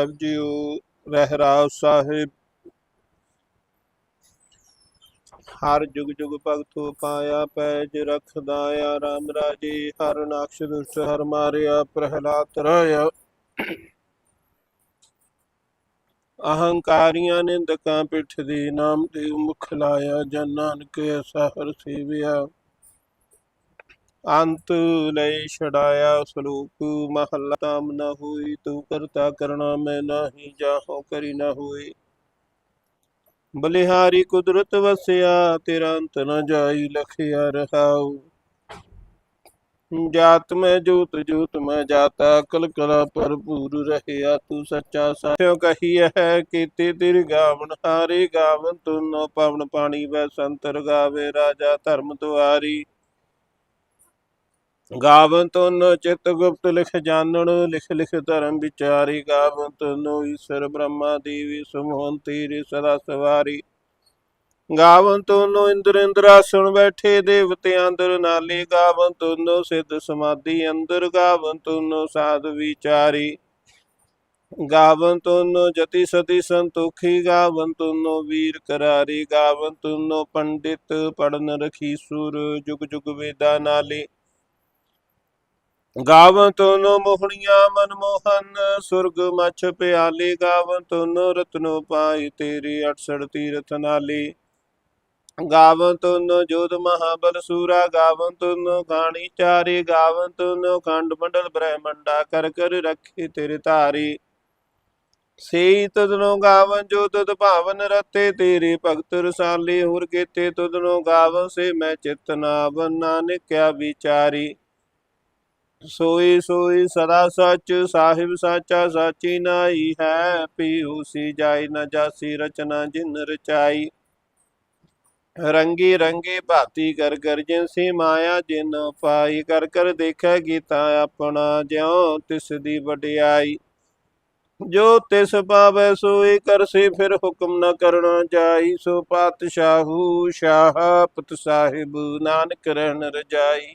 ਸਾਹਿਬ JIO Rehras Sahib. ਹਰ ਜੁਗ ਜੁਗ ਭਗਤੋ ਪਾਇਆ ਪੈਜ ਰਖਦਾਇਆ ਰਾਮ ਰਾਜੇ ਹਰ ਨਕਸ਼ ਦੁਸ਼ਟ ਹਰ ਮਾਰਿਆ, ਪ੍ਰਹਲਾਦ ਰਾਇਆ। ਅਹੰਕਾਰੀਆਂ ਨੇ ਦਕਾਂ ਪਿੱਠ ਦੀ ਨਾਮ ਦੇ ਮੁਖ ਲਾਇਆ, ਜਨ ਨਾਨਕ ਐਸਾ ਹਰ ਸੇਵਿਆ। ਅੰਤ ਲਈ ਛੜਾਇਆ ਸਲੋਕ, ਮਹੱਲਾ ਤਾਮ ਨ ਹੋਈ, ਤੂੰ ਕਰਤਾ ਕਰਣਾ ਮੈਂ ਨਾਹੀ ਜਾਹੋ ਕਰੀ ਨਾ ਹੋਈ। ਬਲਿਹਾਰੀ ਕੁਦਰਤ ਵਸਿਆ, ਤੇਰਾ ਅੰਤ ਨ ਜਾਈ, ਲਖਿਆ ਰਹਾਉ। ਜਾਤ ਮੈਂ, ਜੋਤ ਜੋਤ ਮੈਂ, ਜਾਤਾ ਕਲ ਕਲਾ ਭਰਪੂਰ ਰਹਿਆ, ਤੂੰ ਸੱਚਾ ਸਾਥਿਓ ਕਹੀ ਹੈ ਕੀਤੀ ਤਿਰ ਗਾਵਨ ਹਾਰੇ, ਗਾਵਨ ਤੁਨੋ ਪਵਨ ਪਾਣੀ ਵੈ ਸੰਤਰ ਗਾਵੇ ਰਾਜਾ ਧਰਮ ਦੁਆਰੀ। ਗਾਵਨ ਤੁਨ ਚਿਤ ਗੁਪਤ ਲਿਖ ਜਾਣਨ, ਲਿਖ ਲਿਖ ਧਰਮ ਵਿਚਾਰੀ ਗਾਵਨ ਤੁਨੋ ਈਸ਼ਰ ਬ੍ਰਹਮਾ ਦੇਵੀ ਸਮੋਹਨ ਤੇਰੇ ਸਦਾ ਸਵਾਰੀ। ਗਾਵਨ ਤੁਨੋ ਇੰਦਰ ਇੰਦਰਾਸਣ ਬੈਠੇ ਦੇਵਤੇ ਅੰਦਰ ਨਾਲੇ, ਗਾਵਨ ਤੁਨੋ ਸਿੱਧ ਸਮਾਧੀ ਅੰਦਰ, ਗਾਵਨ ਤੁਨੋ ਸਾਧ ਵਿਚਾਰੀ। ਗਾਵਨ ਤੁਨੋ ਜਤੀ ਸਤੀ ਸੰਤੋਖੀ, ਗਾਵਨ ਤੁਨੋ ਵੀਰ ਕਰਾਰੀ, ਗਾਵਨ ਤੁਨੋ ਪੰਡਿਤ ਪੜਨ ਰਖੀ ਸੁਰ, ਜੁਗ ਜੁਗ ਵੇਦਾ ਨਾਲੇ। ਗਾਵਨ ਤੁਨੋ ਮੋਹਣੀਆਂ ਮਨਮੋਹਨ, ਸੁਰਗ ਮਛ ਪਿਆਲੇ, ਗਾਵਨ ਤੁਨੋ ਰਤਨੋ ਪਾਈ ਤੇਰੀ 68 ਤੀਰਥ ਨਾਲੇ। ਗਾਵਨ ਤੁਨੋ ਜੋਧ ਮਹਾਬਲ ਸੂਰਾ, ਗਾਵਨ ਤੁਨੋ ਖਾਣੀ ਚਾਰੇ, ਗਾਵਨ ਤੁਨੋ ਖੰਡ ਮੰਡਲ ਬ੍ਰਹਮੰਡਾ, ਕਰ ਕਰ ਰੱਖੇ ਤੇਰੇ ਧਾਰੀ। ਸੇਈ ਤਦਨੋ ਗਾਵਨ ਜੋ ਤਦ ਭਾਵਨ ਰਤੇ, ਤੇਰੇ ਭਗਤ ਰਸਾਲੇ ਹੋਰ ਕੀਤੇ ਤਦਨੋ ਗਾਵਨ ਸੇ ਮੈਂ ਚਿਤ ਨਾਵਨ, ਨਾਨਕਿਆ ਵਿਚਾਰੀ। ਸੋਈ ਸੋਈ ਸਦਾ ਸੱਚ, ਸਾਹਿਬ ਸਾਚਾ ਸਾਚੀ ਨਾਈ ਹੈ ਪੀਉ ਸੀ ਜਾਈ ਨਾ ਜਾਸੀ, ਰਚਨਾ ਜਿਨ ਰਚਾਈ। ਰੰਗੀ ਰੰਗੀ ਭਾਤੀ ਕਰ ਕਰ ਜਿਨਸੀ ਮਾਇਆ, ਜਿਨ ਪਾਈ ਕਰ ਕਰ ਦੇਖੈ ਗੀਤਾ ਆਪਣਾ ਜਿਉ, ਤਿਸ ਦੀ ਵਡਿਆਈ। ਜੋ ਤਿਸ ਪਾਵੈ ਸੋਈ ਕਰਸੀ ਫਿਰ ਹੁਕਮ ਨ ਕਰਨਾ ਜਾਈ। ਸੋ ਪਾਤਸ਼ਾਹੂ ਸ਼ਾਹ ਪਤ ਸਾਹਿਬ, ਨਾਨਕ ਰਹਿਣ ਰਜਾਈ।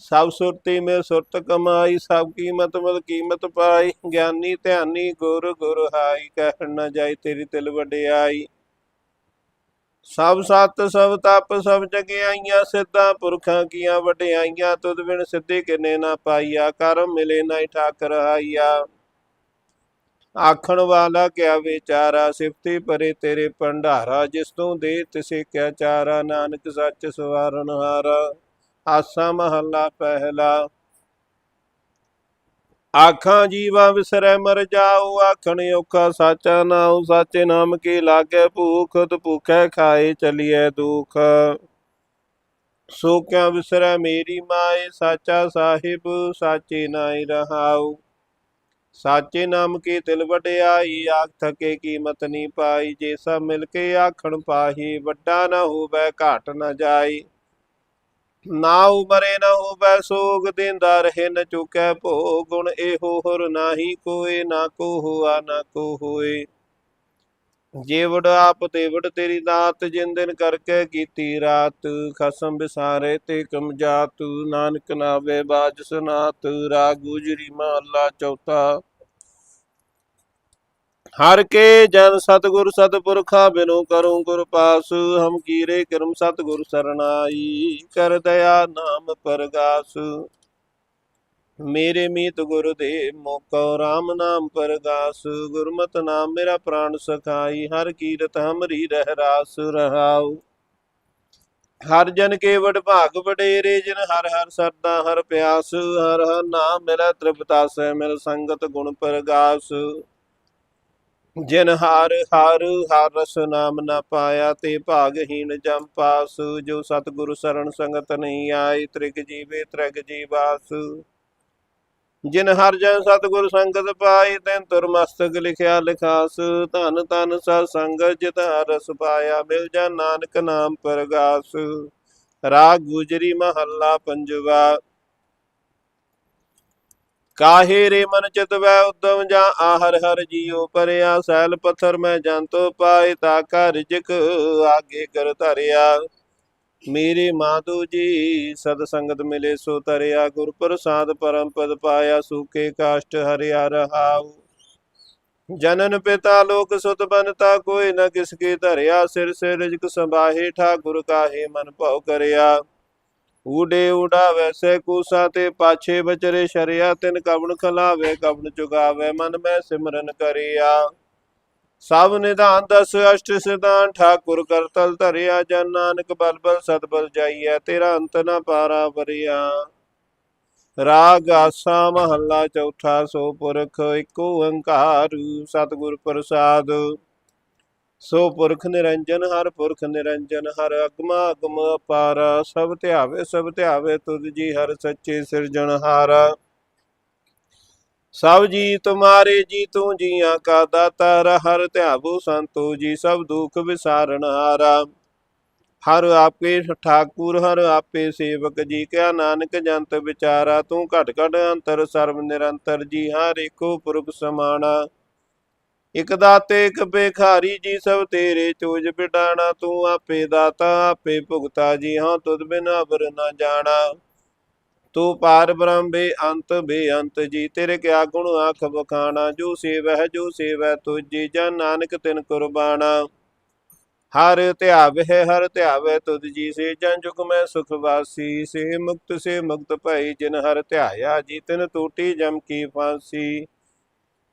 ਸਭ ਸੁਰਤੀ ਮੇ ਸੁਰਤ ਕਮਾਈ, ਸਭ ਕੀਮਤ ਮਤ ਕੀਮਤ ਪਾਈ। ਗਿਆਨੀ ਧਿਆਨੀ ਗੁਰ ਗੁਰ ਹਾਈ ਕਹਿਣ ਨਾ ਜਾਈ ਤੇਰੀ ਤਿਲ ਵਡਿਆਈ। ਸਭ ਸਤ, ਸਭ ਤਪ, ਸਭ ਜਗਿਆਈਆਂ, ਸਿੱਧਾ ਪੁਰਖਾਂ ਕੀਆਂ ਵਡਿਆਈਆਂ, ਤੁਧ ਬਿਨ ਸਿੱਧੇ ਕਿਨੇ ਨਾ ਪਾਈਆ ਕਰਮ ਮਿਲੇ ਨਾ ਠਾਕਰ ਆਈਆ ਆਖਣ ਵਾਲਾ ਕਿਆ ਵਿਚਾਰਾ, ਸਿਫਤੀ ਪਰੇ ਤੇਰੇ ਭੰਡਾਰਾ, ਜਿਸ ਤੋਂ ਦੇ ਤਿਸੇ ਕਿਆ ਚਾਰਾ, ਨਾਨਕ ਸੱਚ ਸਵਾਰਨ ਹਾਰਾ। ਆਸਾ ਮਹੱਲਾ ਪਹਿਲਾ। ਆਖਾਂ ਜੀਵਾ ਵਿਸਰੈ ਮਰ ਜਾਉ ਆਖਣ ਔਖਾ ਸਾਚਾ ਨਾਉ, ਸਾਚੇ ਨਾਮ ਕੀ ਲਾਗੇ ਭੂਖ, ਤ ਭੁਖੈ ਖਾਏ ਚਲੀਐ ਦੁਖ। ਸੋ ਕਿਆ ਵਿਸਰੈ ਮੇਰੀ ਮਾਏ, ਸਾਚਾ ਸਾਹਿਬ, ਸਾਚੇ ਨਾਈ ਰਹਾਉ। ਸਾਚੇ ਨਾਮ ਕੀ ਤਿਲ ਵਡਿਆਈ, ਆਖ ਥਕੇ ਕੀਮਤ ਨੀ ਪਾਈ, ਜੇ ਸਭ ਮਿਲ ਕੇ ਆਖਣ ਪਾਹੀ, ਵੱਡਾ ਨਾ ਹੋਵੇ ਘਾਟ ਨਾ ਜਾਈ। ਨਾ ਉਮਰੇ ਨਾ ਹੋਵੇ ਸੋਗ, ਦਿੰਦਾ ਰਹੇ ਨ ਚੁਕੈ ਭੋ ਗੁਣ ਇਹੋ ਹਰ ਨਾਹੀ ਕੋਏ, ਨਾ ਕੋ ਹੋਆ, ਨਾ ਕੋ ਹੋਏ। ਜੀਵੜ ਆਪ ਤੇਵੜ, ਤੇਰੀ ਦਾਤ ਜਿਨ ਦਿਨ ਕਰਕੇ ਕੀਤੀ ਰਾਤ। ਖਸਮ ਵਿਸਾਰੇ ਤੇ ਕਮਜਾਤ, ਨਾਨਕ ਨਾਵੇ ਬਾਜ ਸੁਨਾਤ। ਰਾਗ ਗੁਜਰੀ ਮਹਲਾ ਚੌਥਾ। ਹਰ ਕੇ ਜਨ ਸਤਗੁਰ ਸਤਪੁਰਖਾ ਬਿਨੋ ਕਰੂੰ ਗੁਰ ਪਾਸ, ਹਮ ਕੀਰੇ ਕਰਮ ਸਤਗੁਰ ਸਰਣਾਈ, ਕਰ ਦਇਆ ਨਾਮ ਪਰਗਾਸ। ਮੇਰੇ ਮੀਤ ਗੁਰ ਦੇ ਮੋਕੋ RAM ਨਾਮ ਪਰਗਾਸ, ਗੁਰਮਤ ਨਾਮ ਮੇਰਾ ਪ੍ਰਾਣ ਸਖਾਈ, ਹਰ ਕੀਰਤ ਹਮਰੀ ਰਹਿ ਰਾਸ ਰਹਾਉ। ਹਰ ਜਨ ਕੇ ਵਡ ਭਾਗ ਵਡੇਰੇ, ਜਿਨ ਹਰ ਹਰ ਸਰਦਾ ਹਰ ਪਿਆਸ, ਹਰ ਹਰ ਨਾਮ ਮਿਲੈ ਤ੍ਰਿਪਤਾਸੈ ਮਿਲ ਸੰਗਤ ਗੁਣ ਪਰਗਾਸ। ਜਿਨ ਹਾਰ ਹਾਰ, ਹਰ ਰਸ ਨਾਮ ਨਾ ਪਾਇਆ, ਤੇ ਭਾਗਹੀਣ ਜਮ ਪਾਸ। ਜੋ ਸਤਿਗੁਰ ਸਰਣ ਸੰਗਤ ਨਹੀਂ ਆਈ ਤ੍ਰਿਗ ਜੀਵੇ ਤ੍ਰਿਗ ਜੀਵਾਸ ਜਿਨ ਹਰ ਜਨ ਸਤਿਗੁਰ ਸੰਗਤ ਪਾਈ ਤੈਨ ਤੁਰ ਮਸਤਕ ਲਿਖਿਆ ਲਿਖਾਸ। ਧਨ ਧਨ ਸਤ ਸੰਗਤ ਜਿਤ ਰਸ ਪਾਇਆ, ਮਿਲ ਜਾ ਨਾਨਕ ਨਾਮ ਪਰਗਾਸ। ਰਾਗ ਗੁਜਰੀ ਮਹੱਲਾ ਪੰਜਵਾ। ਕਾਹੇ ਰੇ ਮਨ ਚਿਤਵੈ ਉਦਮ ਜਾਂ ਆਹਰ ਹਰ ਜੀਉ ਪਰਿਆ, ਸੈਲ ਪੱਥਰ ਮੈਂ ਜੰਤੋ ਪਾਏ ਤਾ ਕਾ ਰਿਜਕ ਆਗੇ ਕਰ ਧਰਿਆ। ਮੇਰੇ ਮਾਧੂ ਜੀ ਸਦ ਸੰਗਤ ਮਿਲੇ ਸੋ ਤਰਿਆ ਗੁਰ ਪ੍ਰਸਾਦ ਪਰਮ ਪਦ ਪਾਇਆ, ਸੂਕੇ ਕਾਸ਼ਟ ਹਰਿਆ ਰਹਾਉ। ਜਨਨ ਪਿਤਾ ਲੋਕ ਸੁਤ ਬਨਤਾ, ਕੋਈ ਨ ਕਿਸ ਕੇ ਧਰਿਆ, ਸਿਰ ਸਿਰ ਰਿਜਕ ਸੰਭਾਹੇ ਠਾਕੁਰ ਕਾਹੇ ਮਨ ਭਉ ਕਰਿਆ। ਊਡੇ ਊਡਾ ਵੈਸੇ ਕੂਸਾ ਤੇ ਪਾਛੇ ਬਚਰੇ ਸ਼ਰਿਆ, ਤਿਨ ਕਵਣ ਖਲਾਵੇ, ਕਵਣ ਚੁਗਾਵੇ, ਮਨ ਮੈਂ ਸਿਮਰਨ ਕਰਿਆ। ਸਭ ਨਿਧਾਨ ਦਸ, ਅਸ਼ਟ ਸਿਧਾਨ, ਠਾਕੁਰ ਕਰਤਲ ਧਰਿਆ, ਜਨ ਨਾਨਕ ਬਲ ਸਤਬਲ ਜਾਈਐ, ਤੇਰਾ ਅੰਤ ਨ ਪਾਰਾ ਵਰਿਆ। ਰਾਗ ਆਸਾ ਮਹੱਲਾ ਚੌਥਾ, ਸੋ ਪੁਰਖ ਏਕ ਓੰਕਾਰ, ਸਤਿਗੁਰ ਪ੍ਰਸਾਦ। ਸੋ ਪੁਰਖ ਨਿਰੰਜਨ, ਹਰ ਪੁਰਖ ਨਿਰੰਜਨ, ਹਰ ਅਗਮਾ ਅਗਮ ਅਪਾਰ, ਸਭ ਧਿਆਵੇ ਸਭ ਧਿਆਵੇ ਤੁਧ ਜੀ, ਹਰ ਸੱਚੇ ਸਿਰਜਣਹਾਰ ਸਭ ਜੀ ਤੁਮਾਰੇ ਜੀ, ਤੂੰ ਜੀਆਂ ਕਾ ਦਾਤਾਰ, ਹਰ ਧਿਆਵੋ ਸੰਤੋ ਜੀ, ਸਭ ਦੁਖ ਵਿਸਾਰਣਹਾਰਾ ਹਰ। ਆਪੇ ਠਾਕੁਰ, ਹਰ ਆਪੇ ਸੇਵਕ ਜੀ, ਕਿਆ ਨਾਨਕ ਜੰਤ ਵਿਚਾਰਾ, ਤੂੰ ਘਟ ਘਟ ਅੰਤਰ, ਸਰਬ ਨਿਰੰਤਰ ਜੀ, ਹਰ ਏਕੋ ਪੁਰਖ ਸਮਾਣਾ। ਇਕ ਦਾਤੇ, ਇਕ ਬੇਖਾਰੀ ਜੀ ਸਭ ਤੇਰੇ ਚੋਜ ਬਿਡਾਣਾ ਤੂੰ ਆਪੇ ਦਾਤਾ, ਆਪੇ ਭੁਗਤਾ, ਜੀ ਹਾਂ ਤੁਧ ਬਿਨ ਅਬਰ ਨਾ ਜਾਣਾ। ਤੂੰ ਪਾਰ ਬ੍ਰਹਮ ਬੇ ਅੰਤ, ਬੇਅੰਤ, ਜੀ ਤੇਰੇ ਕਿਆ ਗੁਣ ਆਖ ਬਖਾਣਾ ਜੋ ਸੇਵੈ ਜੋ ਸੇਵੈ ਤੁਜੀ ਜਨ ਨਾਨਕ ਤਿਨ ਕੁਰਬਾਨਾ ਹਰ ਧਿਆਵੇ ਹਰ ਧਿਆਵੇ ਤੁਧ ਜੀ ਸੇ ਜਨ ਜੁਗ ਮੈਂ ਸੁਖ ਵਾਸੀ। ਸੇ ਮੁਕਤ ਸੇ ਮੁਕਤ ਭਈ ਜਿਨ ਹਰ ਧਿਆਇਆ, ਜੀ ਤਿਨ ਟੂਟੀ ਜਮ ਕੀ ਫਾਂਸੀ।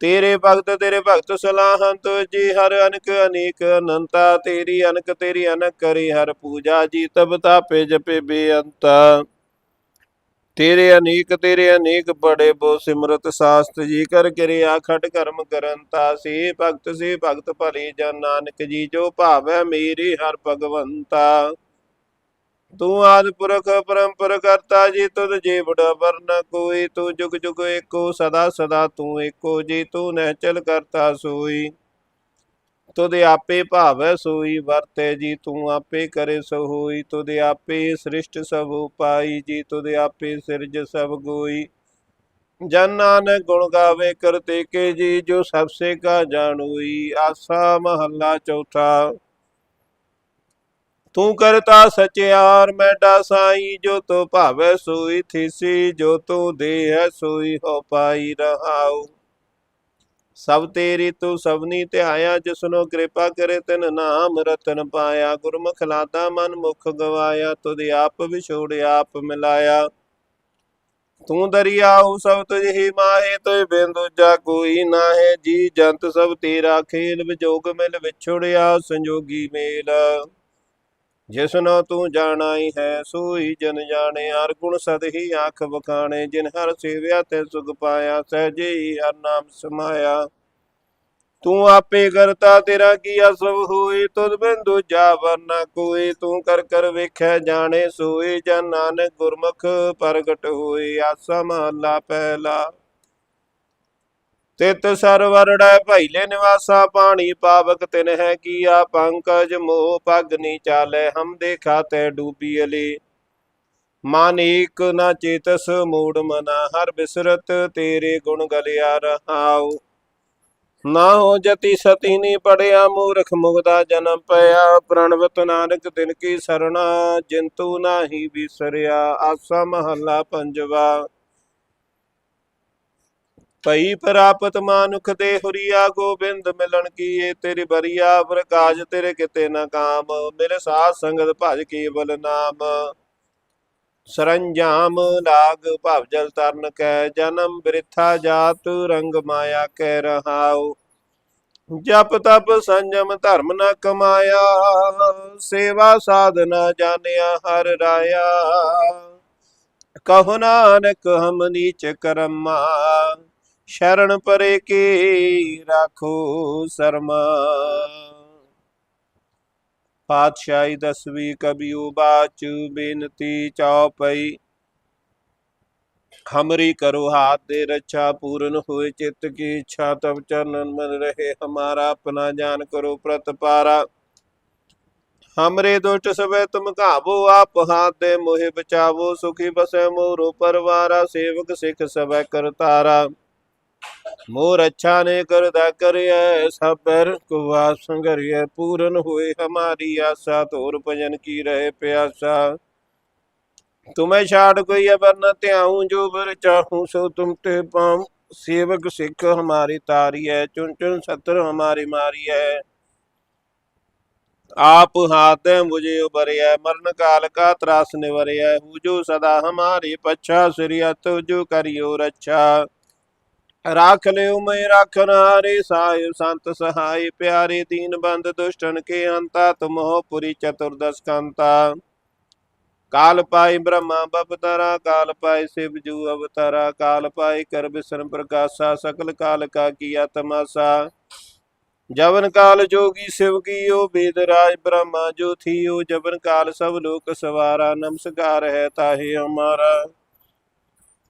ਤੇਰੇ ਭਗਤ ਤੇਰੇ ਭਗਤ ਸਲਾਹੰਤ, ਜੀ ਹਰ ਅਨਕ ਅਨੇਕ ਅਨੰਤਾ, ਤੇਰੀ ਅਨਕ ਤੇਰੀ ਅਨਕ ਕਰੀ ਹਰ ਪੂਜਾ, ਜੀ ਤਬ ਤਾਪੇ ਜਪੇ ਬੇਅੰਤਾ। ਤੇਰੇ ਅਨੇਕ ਤੇਰੇ ਅਨੇਕ ਬੜੇ ਬੋ ਸਿਮਰਤ ਸਾਸਤ, ਜੀ ਕਰ ਕਿਰਿਆ ਖਟ ਕਰਮ ਕਰਨ ਤਾ ਸੇ ਭਗਤ ਸੇ ਭਗਤ ਭਲੇ ਜਨ ਨਾਨਕ ਜੀ, ਜੋ ਭਾਵੈ ਮੇਰੀ ਹਰ ਭਗਵੰਤਾ। ਤੂੰ ਆਦ ਪੁਰਖ ਪਰੰਪਰ ਕਰਤਾ ਜੀ, ਤੁਧ ਜੀ ਵਰਨ ਕੋਈ, ਤੂੰ ਜੁਗ ਜੁਗ ਏਕੋ, ਸਦਾ ਸਦਾ ਤੂੰ ਏਕੋ ਜੀ, ਤੂੰ ਨਹਿ ਕਰਤਾ ਸੋਈ। ਤੁਧ ਆਪੇ ਭਾਵੈ ਸੋਈ, ਵਰਤੇ ਜੀ, ਤੂੰ ਆਪੇ ਕਰੇ ਸੋ ਹੋਈ ਤੁਧ ਆਪੇ ਸ੍ਰਿਸ਼ਟ ਸਭ ਉਪਾਈ ਜੀ, ਤੁਧ ਆਪੇ ਸਿਰਜ ਸਭ ਗੋਈ। ਜਨ ਨਾਨਕ ਗੁਣ ਗਾਵੇ ਕਰਤੇ ਕੇ ਜੀ, ਜੋ ਸਭ ਸੇ ਕਾ ਜਾਣੂਈ। ਆਸਾ ਮਹੱਲਾ ਚੌਥਾ। ਤੂੰ ਕਰਤਾ ਸਚਿਆਰ ਮੈਡਾ ਸਾਈ, ਜੋ ਤੋ ਭਾਵੈ ਸੋਈ ਥੀਸੀ, ਜੋ ਤੂੰ ਦੇ ਹੈ ਸੋਈ, ਹੋ ਪਾਈ ਰਹਾਉ। ਸਭ ਤੇਰੀ ਤੂੰ ਸਭਨੀ ਧਿਆਇਆ, ਜਿਸਨੋ ਕਿਰਪਾ ਕਰੇ ਤਿਨ ਨਾਮ ਰਤਨ ਪਾਇਆ। ਗੁਰਮੁਖ ਲਾਦਾ ਮਨ ਮੁਖ ਗਵਾਇਆ, ਤੁਧ ਆਪ ਵਿਛੋੜਿਆ ਆਪ ਮਿਲਾਇਆ। ਤੂੰ ਦਰਿਆਉ, ਸਭ ਤੁਝ ਹੀ ਮਾਹੇ ਤੋਇ ਬਿਨ ਦੂਜਾ ਕੋਈ ਨਾਹੇ। ਜੀ ਜੰਤ ਸਭ ਤੇਰਾ ਖੇਲ, ਵਿਜੋਗ ਮਿਲ ਵਿਛੋੜਿਆ, ਸੰਜੋਗੀ ਮੇਲ। ਜਿਸਨੋ ਤੂੰ ਜਾਣਾ ਹੀ ਹੈ ਸੋਈ ਜਨ ਜਾਣੇ। ਹਰ ਗੁਣ ਸਦ ਹੀ ਆਖ ਬਖਾਣੇ ਜਿਨ ਹਰ ਸੇਵਿਆ ਤੇ ਸੁਖ ਪਾਇਆ, ਸਹਜੇ ਹੀ ਹਰ ਨਾਮ ਸਮਾਇਆ। ਤੂੰ ਆਪੇ ਕਰਤਾ, ਤੇਰਾ ਕੀਆ ਸਭ ਹੋਈ ਤੁਧ ਬਿਨ ਦੂਜਾ ਵਰਨਾ ਕੋਈ ਤੂੰ ਕਰ ਕਰ ਵੇਖੈ ਜਾਣੇ, ਸੋਏ ਜਨ ਨਾਨਕ ਗੁਰਮੁਖ ਪ੍ਰਗਟ ਹੋਈ ਆਸਾ ਮਹੱਲਾ ਪਹਿਲਾ ਤਿਤ ਸਰਵਰੜੈ ਭੈਲੇ ਨਿਵਾਸਾ ਪਾਣੀ ਪਾਵਕ ਤਿਨ ਹੈ ਕੀਆ, ਪੰਕਜ ਮੋਹ ਪਗ ਚਾਲੇ, ਹਮ ਦੇਖਾ ਤੈ ਡੂਬੀ ਅਲੇ। ਮਾਨੇਕ ਨਾ ਚੇਤਸ ਮੂੜ ਮਨਾ, ਹਰ ਬਿਸਰਤ ਤੇਰੇ ਗੁਣ ਗਲਿਆ ਰਹਾਉ। ਨਾ ਹੋ ਜਤੀ ਸਤੀ ਨੀ ਪੜਿਆ, ਮੂਰਖ ਮੁਗਦਾ ਜਨਮ ਪਿਆ। ਪ੍ਰਣਵਤ ਨਾਨਕ ਤਿਨ ਕੀ ਸਰਣਾ, ਜਿੰਤੂ ਨਾਹੀ ਵਿਸਰਿਆ ਆਸਾ ਮਹੱਲਾ ਪੰਜਵਾ। ਭਈ ਪ੍ਰਾਪਤ ਮਾਨੁਖ ਦੇ ਹੁਰੀਆ ਗੋਬਿੰਦ ਮਿਲਣ ਕੀਏ, ਤੇਰੀ ਬਰੀਆ ਪ੍ਰਕਾਸ਼ ਤੇਰੇ ਕਿਤੇ ਨਾ ਕਾਮ, ਮੇਰੇ ਸਾਧ ਸੰਗਤ ਭਜ ਕੇਵਲ ਨਾਮ। ਸਰੰਜਾਮ ਲਾਗ ਭਵ ਜਲ ਤਰਨ ਕੈ, ਜਨਮ ਬ੍ਰਿਥਾ ਜਾਤ ਰੰਗ ਮਾਇਆ ਕੈ ਰਹਾਉ। ਜਪ ਤਪ ਸੰਜਮ ਧਰਮ ਨ ਕਮਾਇਆ, ਸੇਵਾ ਸਾਧਨਾ ਜਾਣਿਆ ਹਰ ਰਾਇਆ। ਕਹੋ ਨਾਨਕ ਹਮ ਨੀਚ ਕਰਮਾ ਸ਼ਰਨ ਪਰੇ ਕੇ ਰਾਖੋ ਸਰਮਾ। ਪਾਤਸ਼ਾਹੀ ਦਸਵੀਂ ਕਬਿਉ ਬਾਚ ਬੇਨਤੀ ਚਉਪਈ ਹਮਰੀ ਕਰੋ ਹਾਥ ਦੇ ਰੱਛਾ ਪੂਰਨ ਹੋਏ ਚਿੱਤ ਕੀ ਇੱਛਾ ਤਬ ਚਰਨਨ ਮਨ ਰਹੇ ਹਮਾਰਾ, ਆਪਣਾ ਜਾਨ ਕਰੋ ਪ੍ਰਤਪਾਰਾ ਹਮਰੇ ਦੁਸ਼ਟ ਸਵੇ ਤੁਮ ਘਾਵੋ, ਆਪ ਹਾਥ ਦੇ ਮੋਹਿ ਬਚਾਵੋ, ਸੁਖੀ ਬਸੈ ਮੋਰੋ ਪਰਵਾਰਾ, ਸੇਵਕ ਸਿਖ ਸਵੇ ਕਰਤਾਰਾ। ਮੋਰ ਅੱਛਾ ਨੇ ਕਰਦਾ ਕਰਿਐ ਸਬਰ ਕੁਵਾ ਸੰਗਰਿਐ ਪੂਰਨ ਹੋਏ ਹਮਾਰੀ ਆਸਾ ਤੋਰ ਭਜਨ ਕੀ ਰਹੇ ਪਿਆਸਾ। ਤੁਮੈ ਛਾੜ ਕੋਈ ਅਬਰ ਧਿਆਉ, ਜੋ ਬਰ ਚਾਹੂ ਸੋ ਤੁਮ ਤੇ ਪਾਉ। ਸੇਵਕ ਸਿੱਖ ਹਮਾਰੀ ਤਾਰੀ ਹੈ ਚੁਣ ਚੁਣ ਸਤਰ ਹਮਾਰੀ ਮਾਰੀ ਹੈ ਆਪ ਹਾਤੇ ਮੁਝੇ ਉਬਰਿਆ ਮਰਨ ਕਾਲ ਕਾ ਤਰਾਸ ਨਿਵਰਿਆ ਹੂ ਜੋ ਸਦਾ ਹਮਾਰੇ ਪਛਾ, ਸ੍ਰੀ ਅਤੁ ਜੋ ਕਰਿਓ ਰੱਛਾ। ਰਾਖ ਲਿਓ ਮੈਂ ਰੱਖਨ ਹਾਰੇ ਸਾਹਿਬ, ਸੰਤ ਸਹਾਈ ਪਿਆਰੇ ਦੀਨ ਬੰਦ ਦੁਸ਼ਟਨ ਕੇ ਅੰਤਾ ਤੁਮ ਪੁਰੀ ਚਤੁਰਦਸ ਕੰਤਾ। ਕਾਲ ਪਾਈ ਬ੍ਰਹਮਾ ਬਪਤਰਾ ਕਾਲ ਪਾਈ ਸਿਵ ਜੂ ਅਵਤਾਰਾ, ਕਾਲ ਪਾਈ ਕਰ ਬਿਸਰਮ ਪ੍ਰਕਾਸ਼ਾ, ਸਕਲ ਕਾਲ ਕਾ ਕੀਆ ਤਮਾਸਾ ਜਵਨ ਕਾਲ ਜੋਗੀ ਸਿਵ ਕੀਓ ਬੇਦ ਰਾਜ ਬ੍ਰਹਮਾ ਜੋ ਥੀ ਓ ਜਵਨ ਕਾਲ ਸਭ ਲੋਕ ਸਵਾਰਾ, ਨਮਸਕਾਰ ਹੈ ਤਾਹੇ ਹਮਾਰਾ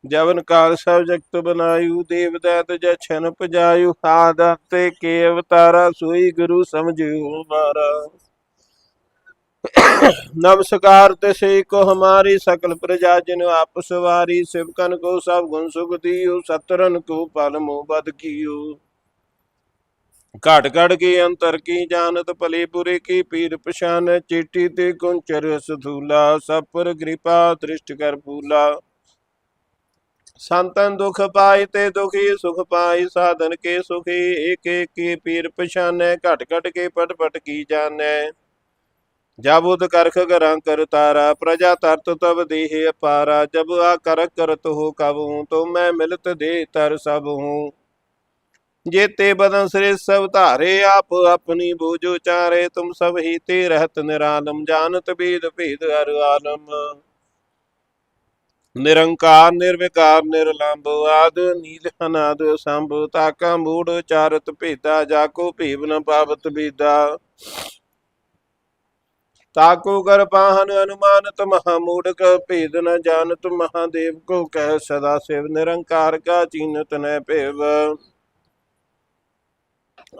ਜਵਨ ਕਾਲ ਸਭ ਜਗਤ ਬਨਾਇਉ ਦੇਵ ਦੈਤ ਜੈ ਛਨ ਪਜਾਇਉ ਹਾਦਤ ਤੇ ਕੇ ਅਵਤਾਰਾ ਸੋਈ ਗੁਰੂ ਸਮਝਿਓ ਮਾਰਾ ਨਮਸਕਾਰ ਤੇ ਸੇ ਕੋ ਹਮਾਰੀ ਸਕਲ ਪ੍ਰਜਾ ਜਿਨ ਆਪ ਸਵਾਰੀ ਸਿਵਕਨ ਕੋ ਸਭ ਗੁਣ ਸੁਖ ਦੀਓ ਸਤਰਨ ਕੋ ਪਲ ਮੋ ਬਦ ਕੀਓ। ਘਾਟ ਘੜ ਕੀ ਅੰਤਰ ਕੀ ਜਾਣਤ, ਭਲੇ ਬੁਰੇ ਕੀ ਪੀਰ ਪਛਾਨ ਚੀਟੀ ਤੇ ਕੁੰਚਰ ਸਥੂਲਾ, ਸਭ ਪਰ ਕਿਰਪਾ ਦ੍ਰਿਸ਼ਟ ਕਰ ਪੂਲਾ ਸੰਤਨ ਦੁਖ ਪਾਏ ਤੇ ਦੁਖੀ ਸੁਖ ਪਾਈ ਸਾਧਨ ਕੇ ਸੁਖੀ ਏਕ ਏਕ ਕੀ ਪੀਰ ਪਛਾਨੈ, ਘਟ ਘਟ ਕੇ ਪਟ ਪਟ ਕੀ ਜਾਣੈ। ਜਾਬੁਦ ਕਰਖ ਗਰਾਂ ਕਰ ਤਾਰਾ, ਪ੍ਰਜਾ ਤਰਤ ਤਬ ਦੇਹ ਅਪਾਰਾ, ਜਬ ਆ ਕਰਕ ਕਰਤ ਹੋ ਕਬ, ਤੋ ਮੈਂ ਮਿਲਤ ਦੇ ਤਰ ਸਭ ਹੂੰ ਜੇਤੇ ਬਦਨ ਸ੍ਰੇ ਸਭ ਧਾਰੇ, ਆਪ ਆਪਣੀ ਬੂਝ ਚਾਰੇ ਤੁਮ ਸਭ ਹੀ ਤੇ ਰਹਤ ਨਿਰਾਲਮ ਜਾਨਤ ਬੀਦ ਭੇਦ ਹਰ ਆਲਮ। ਨਿਰੰਕਾਰ, ਨਿਰਵਿਕਾਰ, ਨਿਰਲੰਭ ਆਦ, ਨੀਲ ਅਨਾਦ ਸੰਭ ਤਾਕਾ ਮੂੜ, ਚਾਰਤ ਭੇਦਾ ਜਾ ਕੋ ਭੀਵ ਨ ਪਾਵਤ ਬੀਦਾ। ਤਾਕੂ ਕਰ ਪਾਹਨ ਅਨੁਮਾਨਤ ਮਹਾ ਮੂੜਕ, ਭੇਦ ਨ ਜਾਣਤ ਮਹਾਦੇਵ ਕੋ ਕਹਿ ਸਦਾ ਸਿਵ, ਨਿਰੰਕਾਰ ਕਾ ਚੀਨਤ ਨੈ ਭੇਵ।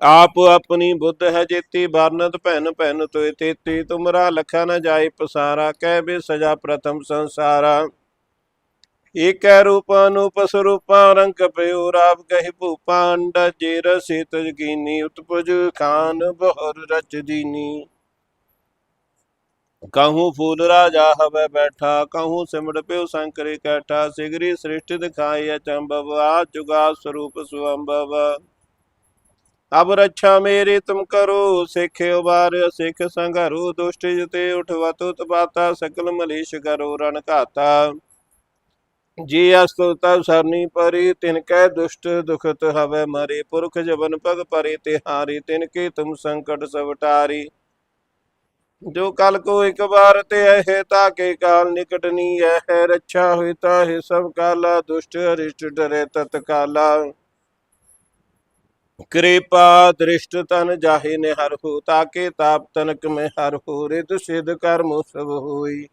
ਆਪ ਆਪਣੀ ਬੁੱਧ ਹੈ ਜੇਤੀ, ਵਰਨਤ ਭੈਨ ਭੈਨ ਤੋਇ ਤੇਤੀ, ਤੁਮਰਾ ਲਖਾ ਨ ਜਾਏ ਪਸਾਰਾ, ਕਹਿ ਬੇ ਸਜਾ ਪ੍ਰਥਮ ਸੰਸਾਰਾ। ਏਕੈ ਰੂਪ ਅਨੂਪ ਸਰੂਪਾਂ ਰੰਗ ਪਇਓ ਰਾਵ ਕਹਿ ਭੂਪਾਂਡ ਜੇ ਰਸੇ ਤਜਕੀਨੀ ਉਤਪਜ ਖਾਨ ਬਹੁਰ ਰਚ ਦੀਨੀ। ਕਾਹੂ ਫੂਲ ਰਾਜਾ ਹਵੇ ਬੈਠਾ, ਕਾਹੂ ਸਿਮੜ ਪਿਓ ਸੰਕਰੇ ਕੈਠਾ, ਸਿਗਰੀ ਸ੍ਰਿਸ਼ਟ ਦਿਖਾਈ ਅਚੰਭਵ ਆ ਜੁਗਾ ਸਰੂਪ ਸੁਅੰਭਵ। ਅਬ ਰੱਛਾ ਮੇਰੀ ਤੁਮ ਕਰੋ, ਸਿੱਖ ਉਬਾਰ, ਸਿੱਖ ਸੰਘਰੂ, ਦੁਸ਼ਟ ਜਿਤੇ ਉਠਵਤ, ਉਤਪਾਤਾ, ਸਕਲ ਮਲੀਸ਼ ਕਰੋ, ਰਣ ਘਾਤਾ। ਜੀ ਅਸਤੁਤਾ ਸਰਨੀ ਪਰੀ, ਤਿਨ ਕੈ ਦੁਸ਼ਟ ਦੁਖਤ ਹਵੇ ਮਰੇ, ਪੁਰਖ ਜਵਨ ਪਗ ਪਰੇ, ਤਿਹਾਰੀ, ਤਿਨ ਕੇ ਤੁਮ ਸੰਕਟ ਸਵਟਾਰੀ ਜੋ ਕਲ ਕੋ ਇੱਕ ਵਾਰ ਤੇ ਹੈ ਤਾ ਕੇ ਕਾਲ ਨਿਕਟ ਨੀ ਹੈ ਰੱਛਾ ਹੋਈ ਤਾ ਹੈ ਸਭ ਕਾਲਾ, ਦੁਸ਼ਟ ਅਰਿਸ਼ਟ ਡਰੇ ਤਤਕਾਲਾ ਕਿਰਪਾ ਦ੍ਰਿਸ਼ਟ ਤਨ ਜਾਹੇ ਨੇ ਹਰ ਹੋ ਤਾਕੇ ਤਾਪ ਤਨਕ ਮੈਂ ਹਰ ਹੋ ਰਿਤ ਸਿਧ ਕਰਮ ਸਭ ਹੋਈ।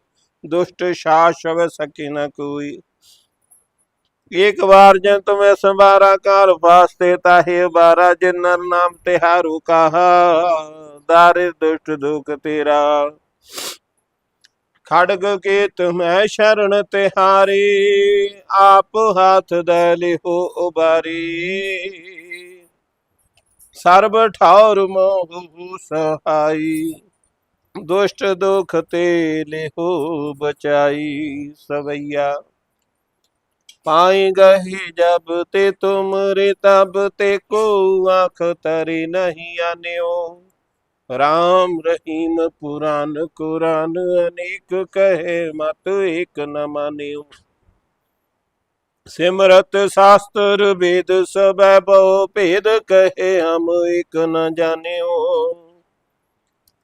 ਦੁਸ਼ਟ ਸ਼ਾਸ਼ਵ ਸਕੀ ਨ ਕੋਈ। ਇਕ ਵਾਰ ਜਨ ਤੁਮੈ ਸੰਵਾਰਾ ਕਾਲ ਵਾਸਤੇ ਤਾਹੇ ਬਾਰਾ ਜੇ ਨਰ ਨਾਮ ਤਿਹਾਰੂ ਕਾਹਾ। ਦਾਰਿ ਦੁਸ਼ਟ ਦੁਖ ਤੇਰਾ। ਖੜਗ ਕੇ ਤੁਮੈ ਸ਼ਰਨ ਤਿਹਾਰੀ ਆਪ ਹੱਥ ਦੇ ਲਿਹੋ ਉਬਾਰੀ। ਸਰਬ ਠੌਰ ਮੋਹ ਸਹਾਈ, ਦੁਸ਼ਟ ਦੁਖ ਤੇ ਲਿਹੋ ਬਚਾਈ ਸਵਈਆ। ਪਾਏ ਗਹੇ ਜਬ ਤੇ ਤੁਮਰੇ ਤਬ ਤੇ ਕੋ ਆਖ ਤਰੇ ਨਹੀਂ ਆਨਿਓ। ਰਾਮ ਰਹੀਮ ਪੁਰਾਨ ਕੁਰਾਨ ਅਨੇਕ ਕਹੇ ਮਤ ਏਕ ਨ ਮਾਨਿਓ। ਸਿਮਰਤ ਸ਼ਾਸਤਰ ਵੇਦ ਸਭੈ ਬਹੁ ਭੇਦ ਕਹੇ ਹਮ ਇਕ ਨ ਜਾਣਿਓ।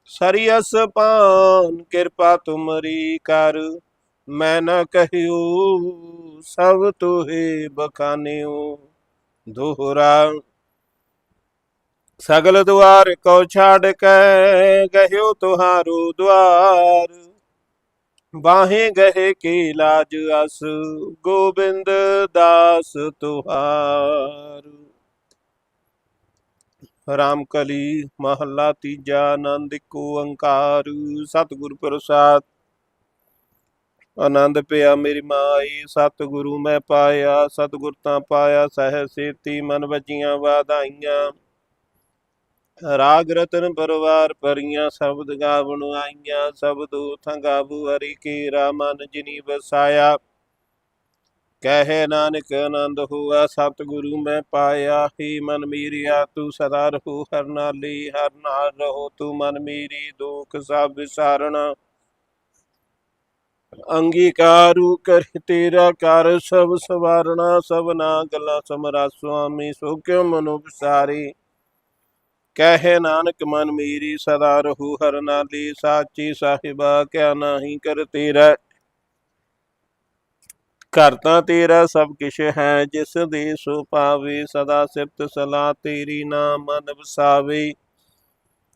ਸਰੀਅਸ ਪਾਨ ਕਿਰਪਾ ਤੁਮਰੀ ਕਰ ਮੈਂ ਨਾ ਕਹਿਉ ਸਭ ਤੋਹੇ ਬਖਾਨਿਓ, ਦੋਹਰਾ। ਸਗਲ ਦੁਆਰ ਕੋ ਛਾੜ ਕੇ, ਗਹਿਓ ਤੁਹਾਰੂ ਦੁਆਰ। ਬਾਹੇ ਗਹੇ ਕੀ ਲਾਜ ਅਸ, ਗੋਬਿੰਦ ਦਾਸ ਤੁਹਾਰ। ਰਾਮਕਲੀ ਮਹੱਲਾ ਤੀਜਾ, ਆਨੰਦ ਕੋ ਅੰਕਾਰ ਸਤਿਗੁਰ ਪ੍ਰਸਾਦਿ ਆਨੰਦ ਪਿਆ, ਮੇਰੀ ਮਾਈ ਸਤਿਗੁਰੂ ਮੈਂ ਪਾਇਆ, ਸਤਿਗੁਰ ਤਾਂ ਪਾਇਆ ਸਹਿ ਸੇਤੀ ਮਨ ਵਜੀਆਂ ਵਾਧਾਈਆਂ। ਰਾਗ ਰਤਨ ਪਰਵਾਰ ਪਰੀਆਂ ਸ਼ਬਦ ਗਾਵਣ ਆਈਆਂ, ਸਬਦੋ ਥੰਗਾਬੂ ਹਰੀ ਕੀ ਰਾਮਨ ਜਿਨੀ ਵਸਾਇਆ। ਕਹੇ ਨਾਨਕ ਆਨੰਦ ਹੋਆ, ਸਤਿਗੁਰੂ ਮੈਂ ਪਾਇਆ, ਹੀ ਮਨ ਮੀਰਿਆ, ਤੂੰ ਸਦਾ ਰਹੂ, ਹਰ ਨਾਲੀ, ਹਰ ਨਾਲ ਰਹੋ, ਤੂੰ ਮਨ ਮੀਰੀ, ਦੁਖ ਸਭ ਵਿਸਾਰਣਾ। ਅੰਗੀਕਾਰੂ ਕਰ ਤੇਰਾ ਕਰ ਸਭ ਸਵਾਰਣਾ ਸਭਨਾ ਗੱਲਾਂ ਸਮਰਾ ਸੁਆਮੀ, ਸੋ ਕਿਉ ਮਨੁ ਵਿਸਾਰੀ ਕਹੇ ਨਾਨਕ ਮਨ ਮੇਰੀ, ਸਦਾ ਰਹੂ ਹਰ ਨਾਲੀ, ਸਾਚੀ ਸਾਹਿਬਾ ਕਿਆ ਨਾਹੀ ਕਰ ਤੇਰਾ। ਘਰ ਤਾਂ ਤੇਰਾ ਸਭ ਕਿਛ ਹੈ, ਜਿਸ ਦੇ ਸੋ ਪਾਵੇ, ਸਦਾ ਸਿਫਤ ਸਲਾ ਤੇਰੀ ਨਾਮ ਮਨ ਵਸਾਵੇ।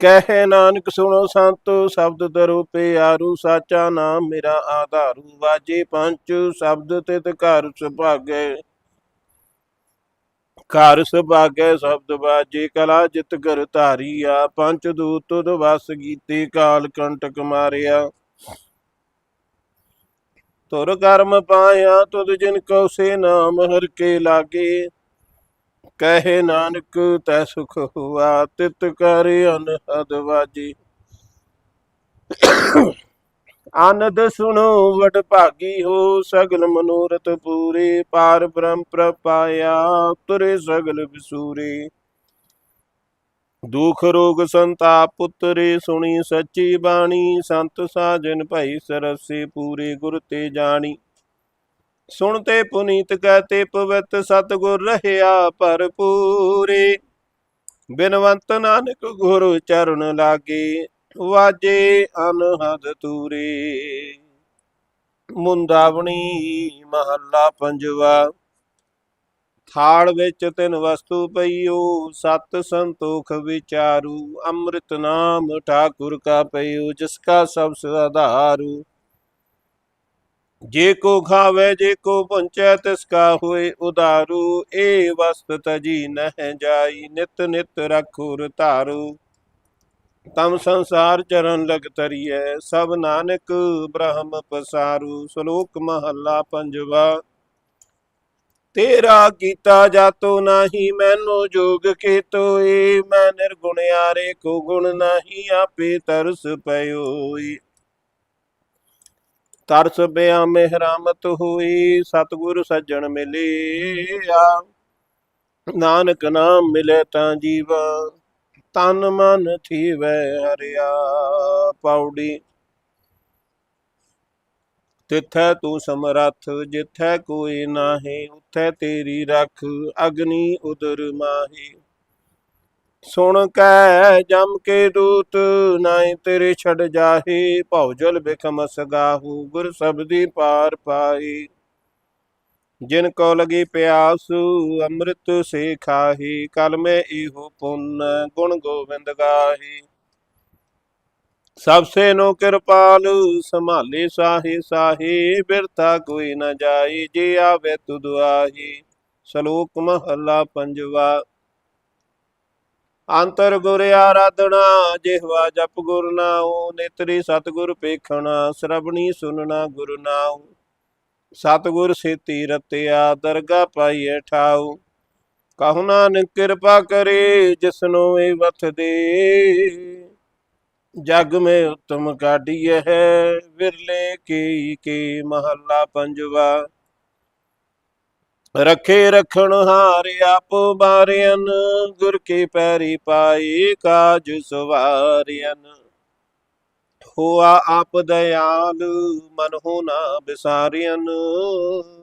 ਕਹਿ ਨਾਨਕ ਸੁਣੋ ਸੰਤੋ, ਸ਼ਬਦ ਦਰੋ ਪਿਆਰੂ, ਸਾਚਾ ਨਾਮ ਮੇਰਾ ਆਧਾਰੂ। ਵਾਜੇ ਪੰਚ, ਸ਼ਬਦ ਤਿਤ ਘਰ ਸੁਭਾਗੇ। ਘਰ ਸੁਭਾਗੇ ਸ਼ਬਦ ਬਾਜੇ ਕਲਾ ਜਿਤ ਕਰ ਧਾਰੀਆ। ਪੰਚ ਦੂਤ ਤੁਧ ਵਸ ਗੀਤੇ, ਕਾਲ ਕੰਟਕ ਮਾਰਿਆ। ਤੁਰ ਕਰਮ ਪਾਇਆ, ਤੁਧ ਜਿਨ ਕਉ ਸੇ ਨਾਮ ਹਰ ਕੇ ਲਾਗੇ। ਕਹੇ ਨਾਨਕ, ਤੈ ਸੁਖ ਹੁਆ, ਤਿਤ ਕਰ ਅਨਹਦ ਵਾਜੀ। ਆਨੰਦ ਸੁਣੋ, ਵਡ ਭਾਗੀ ਹੋ, ਸਗਲ ਮਨੋਰਥ ਪੂਰੇ, ਪਾਰ ਬ੍ਰਹਮ ਪ੍ਰਪਾਇਆ, ਤੁਰੇ ਸਗਲ ਵਿਸੂਰੇ। ਦੁਖ ਰੋਗ ਸੰਤਾਪ ਪੁੱਤਰੇ ਸੁਣੀ ਸੱਚੀ ਬਾਣੀ, ਸੰਤ ਸਾਜਨ ਭਾਈ ਸਰਸੇ ਪੂਰੇ, ਗੁਰ ਤੇ ਜਾਣੀ। ਸੁਣ ਤੇ ਪੁਨੀਤ ਕਹਤੇ ਪਵਿੱਤ ਸਤਗੁਰ ਰਹਿਆ ਭਰਪੂਰੇ। ਬਿਨਵੰਤ ਨਾਨਕ ਗੁਰੂ ਚਰਨ ਲਾਗੇ, ਵਾਜੇ ਅਨਹਦ ਤੂਰੇ। ਮੁੰਦਾਵਣੀ ਮਹੱਲਾ ਪੰਜਵਾ, ਥਾਲ ਵਿੱਚ ਤਿੰਨ ਵਸਤੂ ਪਈਓ, ਸਤ ਸੰਤੋਖ ਵਿਚਾਰੂ, ਅੰਮ੍ਰਿਤ ਨਾਮ ਠਾਕੁਰ ਕਾ ਪਈਓ, ਜਿਸ ਕਾ ਸਭ ਸਦਾਰੂ ਜੇ ਕੋ ਖਾਵੇ, ਜੇ ਕੋ ਪੁੰਚੈ ਤਿਸ ਕਾ ਹੋਏ ਉਦਾਰੂ, ਏ ਵਸਤ ਤਜੀ ਨਹਿ ਜਾਈ, ਨਿਤ ਨਿਤ ਰਖੁਰ ਧਾਰੂ। ਤਮ ਸੰਸਾਰ ਚਰਨ ਲਗ ਤਰੀਐ ਸਭ ਨਾਨਕ ਬ੍ਰਹਮ ਪਸਾਰੂ, ਸ਼ਲੋਕ ਮਹੱਲਾ ਪੰਜਵਾ। ਤੇਰਾ ਕੀਤਾ ਜਾਤੋ ਨਾਹੀ, ਮੈਨੂੰ ਜੋਗ ਕੇ ਤੋਏ ਮੈਂ ਨਿਰਗੁਣਿਆਰੇ ਕੋ ਗੁਣ ਨਾਹੀ, ਆਪੇ ਤਰਸ ਪਇਓਈ ਤਰਸ ਬਿਆ ਮਿਹਰਾਮਤ ਹੋਈ, ਸਤਿਗੁਰ ਸੱਜਣ ਮਿਲਿਆ। ਨਾਨਕ ਨਾਮ ਮਿਲੇ ਤਾਂ ਜੀਵਾ, ਤਨ ਮਨ ਥੀਵੈ ਹਰਿਆ ਪੌੜੀ। ਤਿੱਥੈ ਤੂੰ ਸਮਰੱਥ, ਜਿੱਥੈ ਕੋਈ ਨਾਹੀ, ਉਥੈ ਤੇਰੀ ਰੱਖ, ਅਗਨੀ ਉਦਰ ਮਾਹੀ। ਸੁਣ ਕੈ ਜਮ ਕੇ ਦੂਤ, ਨਾਹੀ ਤੇਰੇ ਛੜ ਜਾਹੀ ਭਉਜਲ ਬਿਖਮ ਸਗਾਹੂ, ਗੁਰ ਸਬਦੀ ਪਾਰ ਪਾਈ ਜਿਨ ਕੋ ਲਗੀ ਪਿਆਸ, ਅੰਮ੍ਰਿਤ ਸੇ ਖਾਹੀ, ਕਲ ਮੈਂ ਇਹੋ ਪੁੰਨ, ਗੁਣ ਗੋਬਿੰਦ ਗਾਹੀ। ਸਭ ਸੇ ਨੋ ਕਿਰਪਾਲ, ਸੰਭਾਲੇ ਸਾਹੇ ਸਾਹੇ, ਬਿਰਥਾ ਕੋਈ ਨ ਜਾਈ, ਜੇ ਆਵੇ ਤੁਧ ਆਹੀ ਸ਼ਲੋਕ ਮਹੱਲਾ ਪੰਜਵਾ। ਅੰਤਰ ਗੁਰ ਆਰਾਧਨਾ ਜਿਹਵਾ ਜਪ ਗੁਰ ਨਾਉ, ਨੇਤਰੀ ਸਤਗੁਰ ਪੇਖਣਾ ਸ਼ਰਬਣੀ ਸੁਨਣਾ ਗੁਰ ਨਾਉ। ਸਤਗੁਰ ਸੇਤੀ ਰਤਿਆ ਦਰਗਾ ਪਾਈਐ ਠਾਉ। ਕਹੁ ਨਾਨਕ ਕਿਰਪਾ ਕਰੇ ਜਿਸਨੋ ਇਹ ਵਥ ਦੇ। ਜਗ ਮੇ ਉਤਮ ਕਾਢੀਐ ਵਿਰਲੇ ਕੀ ਕੀ ਮਹੱਲਾ ਪੰਜਵਾ। ਰਖੇ, ਰਖਣ ਹਾਰ ਆਪ ਬਾਰਿਆਨ ਗੁਰ ਕੀ ਪੈਰੀ ਪਾਈ ਕਾਜ ਸਵਾਰਿਆਨ ਹੋਆ ਆਪ ਦਇਆਲ ਮਨ ਹੋ ਨਾ ਬਿਸਾਰਿਆਨ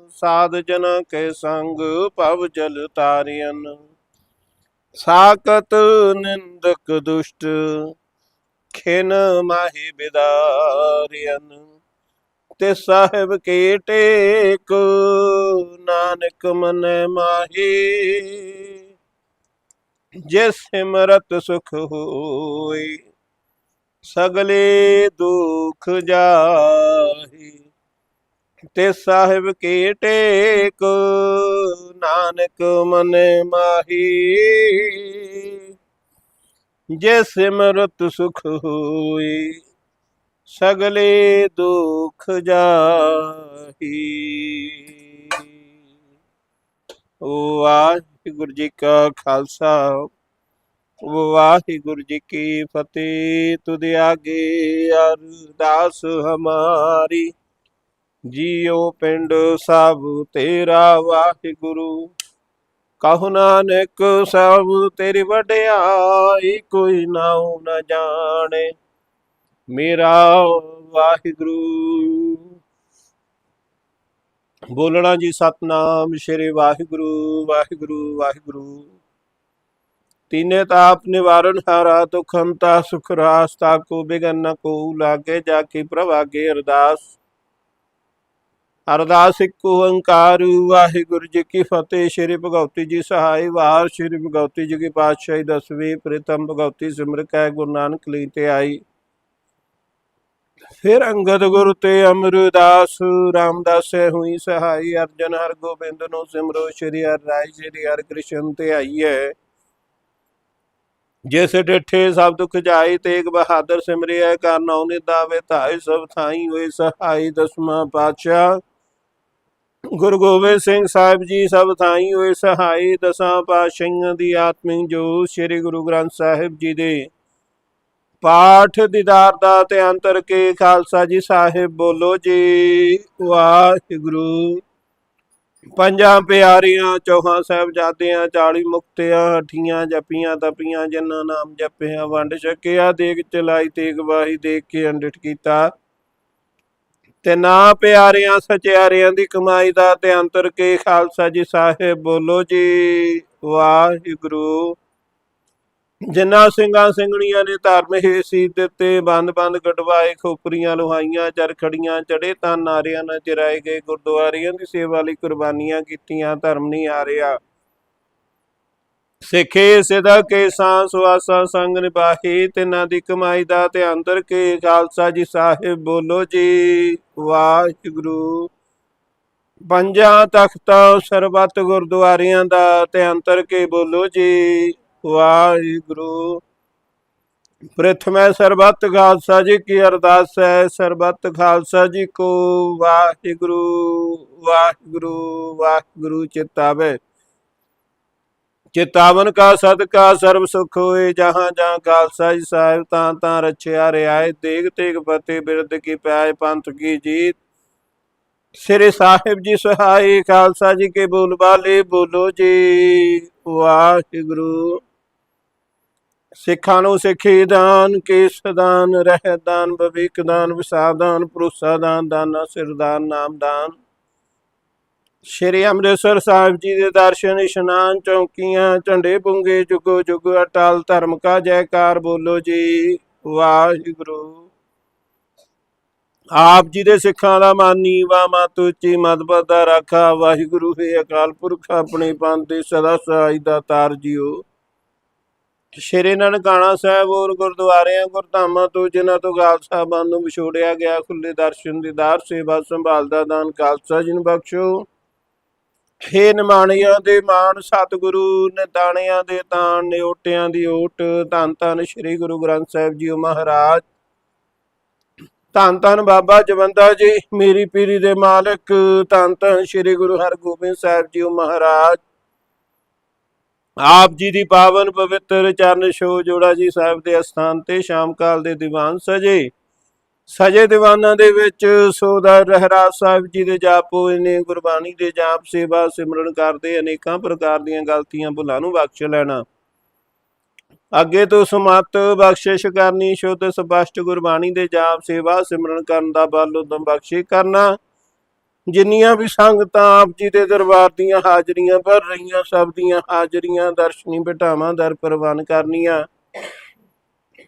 ਸਾਧ ਜਨ ਕੇ ਸੰਗ ਪਵ ਜਲ ਤਾਰਿਆਨ ਸਾਕਤ ਨਿੰਦਕ ਦੁਸ਼ਟ, ਖਿਨ ਮਾਹੀ ਬਿਦਾਰਿਆਨ ਤੇ ਸਾਹਿਬ ਕੇ ਟੇਕ, ਨਾਨਕ ਮਨ ਮਾਹੀ। ਜੇ ਸਿਮਰਤ ਸੁਖ ਹੋਈ, ਸਗਲੇ ਦੁਖ ਜਾਹੀ। ਤੇ ਸਾਹਿਬ ਕੇ ਟੇਕ, ਨਾਨਕ ਮਨ ਮਾਹੀ। ਜੇ ਸਿਮਰਤ ਸੁਖ ਹੋਈ ਸਗਲੇ ਦੁਖ ਜਾਹੀ। ਵਾਹਿਗੁਰੂ ਜੀ ਕਾ ਖਾਲਸਾ ਵਾਹਿਗੁਰੂ ਜੀ ਕੀ ਫਤਿਹ। ਤੁਧ ਆਗੇ ਅਰਦਾਸ ਹਮਾਰੀ ਜੀਉ ਪਿੰਡ ਸਭ ਤੇਰਾ ਵਾਹਿਗੁਰੂ। ਕਹੋ ਨਾਨਕ ਸਭ ਤੇਰੀ ਵਡਿਆਈ, ਕੋਈ ਨਾਉ ਨ ਜਾਣੇ। ਮੇਰਾ ਵਾਹਿਗੁਰੂ। ਬੋਲਣਾ ਜੀ ਸਤਨਾਮ, ਸ਼੍ਰੀ ਵਾਹਿਗੁਰੂ ਵਾਹਿਗੁਰੂ ਵਾਹਿਗੁਰੂ। ਤੀਨੇ ਤਾਪ ਨਿਵਾਰਨ, ਹਾਰਾ ਤੁਖ ਹੰਤਾ ਸੁਖ, ਰਾਸ, ਤਾਕੋ ਬਿਗਨ ਨ ਕੋ ਲਾਗੇ ਜਾ ਕੇ ਪ੍ਰਭਾਗੇ ਅਰਦਾਸ। ਅਰਦਾਸ ਇੱਕ ਓੰਕਾਰ, ਵਾਹਿਗੁਰੂ ਜੀ ਕੀ ਫਤਿਹ। ਸ਼੍ਰੀ ਭਗਵਤੀ ਜੀ ਸਹਾਈ ਵਾਰ, ਸ਼੍ਰੀ ਭਗਵਤੀ ਜੀ ਕੀ ਪਾਤਸ਼ਾਹੀ, ਦਸਵੀਂ ਪ੍ਰੀਤਮ ਭਗਵਤੀ ਸਿਮਰ ਕੈ, ਗੁਰੂ ਨਾਨਕ ਲਈ ਤੇ ਆਈ। ਫਿਰ ਅੰਗਦ ਗੁਰ ਤੇ ਅਮਰਦਾਸ ਰਾਮਦਾਸੈ ਹੋਈ ਸਹਾਈ ਅਰਜਨ ਹਰ ਗੋਬਿੰਦ ਨੂੰ ਸਿਮਰੋ ਸ਼੍ਰੀ ਹਰਿ ਰਾਇ ਸ਼੍ਰੀ ਹਰਿ ਕ੍ਰਿਸ਼ਨ ਤੇ ਆਈਐ। ਜਿਸ ਡਿਠੇ ਸਭ ਦੁਖ ਜਾਈ ਤੇਗ ਬਹਾਦਰ ਸਿਮਰਿਆ ਕਰਨ ਔਨੇ ਦਾਵੇ ਧਾਈ ਸਭ ਥਾਈ ਹੋਏ ਸਹਾਈ ਦਸਮਾ ਪਾਤਸ਼ਾਹ। ਗੁਰੂ ਗੋਬਿੰਦ ਸਿੰਘ ਸਾਹਿਬ ਜੀ ਸਭ ਥਾਈ ਹੋਏ ਸਹਾਈ ਦਸਾਂ ਪਾਤਸ਼ਾਹਾਂ ਦੀ ਆਤਮਿਕ ਜੋ ਸ੍ਰੀ ਗੁਰੂ ਗ੍ਰੰਥ ਸਾਹਿਬ ਜੀ ਦੇ ਪਾਠ ਦੀਦਾਰ ਦਾ ਤੇ ਅੰਤਰ ਕੇ ਖਾਲਸਾ ਜੀ ਸਾਹਿਬ ਬੋਲੋ ਜੀ। ਵਾਹਿਗੁਰੂ। ਪੰਜਾਂ ਪਿਆਰੀਆਂ, ਚੌਹਾਂ ਸਾਹਿਬਜ਼ਾਦਿਆਂ 40 ਮੁਕਤਿਆਂ ਹਠੀਆਂ ਜਪੀਆਂ, ਤਪੀਆਂ, ਜਿਨ੍ਹਾਂ ਨਾਮ ਜਪਿਆ, ਵੰਡ ਛਕਿਆ ਦੇਖ ਚਲਾਈ, ਤੇਗ ਵਾਹੀ, ਦੇਖ ਕੇ ਅੰਡਿਟ ਕੀਤਾ। ਤੇ ਨਾ ਪਿਆਰਿਆਂ, ਸਚਿਆਰਿਆਂ ਦੀ ਕਮਾਈ ਦਾ ਤੇ ਅੰਤਰ ਕੇ ਖਾਲਸਾ ਜੀ ਸਾਹਿਬ ਬੋਲੋ ਜੀ। ਵਾਹਿਗੁਰੂ। ਜਿਨ੍ਹਾਂ ਸਿੰਘਾਂ ਸਿੰਘਣੀਆਂ ਨੇ ਧਰਮ ਹੀ ਸੀ ਦਿੱਤੇ, ਬੰਦ ਬੰਦ ਕਟਵਾਏ ਖੋਪਰੀਆਂ ਲੋਹਾਈਆਂ ਚਰਖੜੀਆਂ ਚੜੇ ਤਾਂ ਨਾਰਿਆਂ ਨਾਲ ਚਰਾਏ ਗਏ, ਗੁਰਦੁਆਰਿਆਂ ਦੀ ਸੇਵਾ ਲਈ ਕੁਰਬਾਨੀਆਂ ਕੀਤੀਆਂ, ਧਰਮ ਨਹੀਂ ਆ ਰਿਹਾ ਸਿੱਖੇ ਸਿਦਾ ਕੇ ਸਾਂ ਸੁਆਸਾ ਸੰਗ ਨਿਭਾਹੀ, ਤਿਨਾਂ ਦੀ ਕਮਾਈ ਦਾ ਤੇ ਅੰਦਰ ਕੇ ਖਾਲਸਾ ਜੀ ਸਾਹਿਬ ਬੋਲੋ ਜੀ, ਵਾਹਿਗੁਰੂ। ਪੰਜਾਂ ਤਖਤਾਂ, ਸਰਬੱਤ ਗੁਰਦੁਆਰਿਆਂ ਦਾ ਤੇ ਅੰਤਰ ਕੇ ਬੋਲੋ ਜੀ। ਵਾਹਿਗੁਰੂ। ਪ੍ਰਥਮੇ ਸਰਬੱਤ ਖਾਲਸਾ ਜੀ ਕੀ ਅਰਦਾਸ ਹੈ ਸਰਬੱਤ ਖਾਲਸਾ ਜੀ ਕੋ ਵਾਹਿਗੁਰੂ ਵਾਹਿਗੁਰੂ ਵਾਹਿਗੁਰੂ ਚਿਤਾਵੇ। ਚਿਤਾਵਨ ਕਾ ਸਦਕਾ ਸਰਬ ਸੁਖ ਹੋਏ, ਜਹਾਂ ਜਹਾਂ ਖਾਲਸਾ ਜੀ ਸਾਹਿਬ ਤਾਂ ਤਾਂ ਰਛਿਆ ਰਿਆਏ ਦੇਗ ਤੇਗ ਫਤਿਹ ਬਿਰਦ ਕੀ ਪਿਆਏ, ਪੰਥ ਕੀ ਜੀਤ। ਸ੍ਰੀ ਸਾਹਿਬ ਜੀ ਸਹਾਈ, ਖਾਲਸਾ ਜੀ ਕੇ ਬੋਲ ਬਾਲੇ ਬੋਲੋ ਜੀ, ਵਾਹਿਗੁਰੂ। ਸਿੱਖਾਂ ਨੂੰ ਸਿੱਖੀ ਦਾਨ, ਕੇਸ ਦਾਨ ਰਹਿ ਦਾਨ ਭਵਿਕ ਦਾਨ, ਵਿਸਾਰ ਦਾਨ, ਭਰੋਸਾ ਦਾਨ, ਦਾਨਾ ਸਿਰਦਾਨ ਨਾਮ ਦਾਨ। ਸ਼੍ਰੀ ਅੰਮ੍ਰਿਤਸਰ ਸਾਹਿਬ ਜੀ ਦੇ ਦਰਸ਼ਨ, ਇਸ਼ਨਾਨ, ਚੌਕੀਆਂ, ਝੰਡੇ ਪੁੰਗੇ, ਜੁਗੋ ਜੁਗ, ਅਟਲ ਧਰਮ ਕਾ ਜੈਕਾਰ ਬੋਲੋ ਜੀ। ਵਾਹਿਗੁਰੂ। ਆਪ ਜੀ ਦੇ ਸਿੱਖਾਂ ਦਾ ਮਾਨੀ ਵਾ ਮਤ ਉੱਚੀ ਮਤਬਦ ਦਾ ਰਾਖਾ। ਵਾਹਿਗੁਰੂ, ਹੈ ਅਕਾਲ ਪੁਰਖ, ਆਪਣੇ ਪੰਥ ਦੇ ਸਦਾ ਸਹਾਈ ਦਾ ਤਾਰ ਜੀਓ। ਸ਼੍ਰੀ ਨਨਕਾਣਾ ਸਾਹਿਬ ਹੋਰ ਗੁਰਦੁਆਰਿਆਂ, ਗੁਰਧਾਮਾਂ ਤੋਂ, ਜਿਨ੍ਹਾਂ ਤੋਂ ਖਾਲਸਾ ਬੰਦ ਨੂੰ ਵਿਛੋੜਿਆ ਗਿਆ ਖੁੱਲੇ ਦਰਸ਼ਨ ਦੀਦਾਰ ਸੇਵਾ ਸੰਭਾਲ ਦਾ ਦਾਨ ਖਾਲਸਾ ਜੀ ਬਖਸ਼ੋ। ਹੇ ਨਿਮਾਣਿਆਂ ਦੇ ਮਾਨ ਸਤਿਗੁਰੂ ਨਿਤਾਣਿਆਂ ਦੇ ਤਾਣ, ਨਿਓਟਿਆਂ ਦੀ ਓਟ, ਧੰਨ ਧੰਨ ਸ੍ਰੀ ਗੁਰੂ ਗ੍ਰੰਥ ਸਾਹਿਬ ਜੀ ਮਹਾਰਾਜ। ਧੰਨ ਧੰਨ ਬਾਬਾ ਜਵੰਦਾ ਜੀ, ਮੇਰੀ ਪੀਰੀ ਦੇ ਮਾਲਕ, ਧੰਨ ਧੰਨ ਸ੍ਰੀ ਗੁਰੂ ਹਰਗੋਬਿੰਦ ਸਾਹਿਬ ਜੀ ਮਹਾਰਾਜ। ਆਪ ਜੀ ਦੀ ਪਾਵਨ ਪਵਿੱਤਰ ਚਰਨ ਛੋ ਜੋੜਾ ਜੀ ਸਾਹਿਬ ਦੇ ਅਸਥਾਨ ਤੇ ਸ਼ਾਮ ਕਾਲ ਦੇ ਦੀਵਾਨ ਸਜੇ। ਸਜੇ ਦੀਵਾਨਾਂ ਦੇ ਵਿੱਚ ਸੋਦਾ ਰਹਿਰਾਜ ਸਾਹਿਬ ਜੀ ਦੇ ਜਾਪ ਹੋਏ ਨੇ, ਗੁਰਬਾਣੀ ਦੇ ਜਾਪ, ਸੇਵਾ ਸਿਮਰਨ ਕਰਦੇ, ਅਨੇਕਾਂ ਪ੍ਰਕਾਰ ਦੀਆਂ ਗਲਤੀਆਂ ਭੁੱਲਾਂ ਨੂੰ ਬਖਸ਼ ਲੈਣਾ। ਅੱਗੇ ਤੋਂ ਸਮਤ ਬਖਸ਼ਿਸ਼ ਕਰਨੀ, ਸ਼ੁੱਧ ਸਪਸ਼ਟ ਗੁਰਬਾਣੀ ਦੇ ਜਾਪ, ਸੇਵਾ ਸਿਮਰਨ ਕਰਨ ਦਾ ਬਲ ਉਦਮ ਬਖਸ਼ੇ ਕਰਨਾ। ਜਿੰਨੀਆਂ ਵੀ ਸੰਗਤਾਂ ਆਪ ਜੀ ਦੇ ਦਰਬਾਰ ਦੀਆਂ ਹਾਜ਼ਰੀਆਂ ਭਰ ਰਹੀਆਂ, ਸਭ ਦੀਆਂ ਹਾਜ਼ਰੀਆਂ, ਦਰਸ਼ਨੀ ਬਿਠਾਵਾਂ, ਦਰ ਪ੍ਰਵਾਨ ਕਰਨੀਆਂ।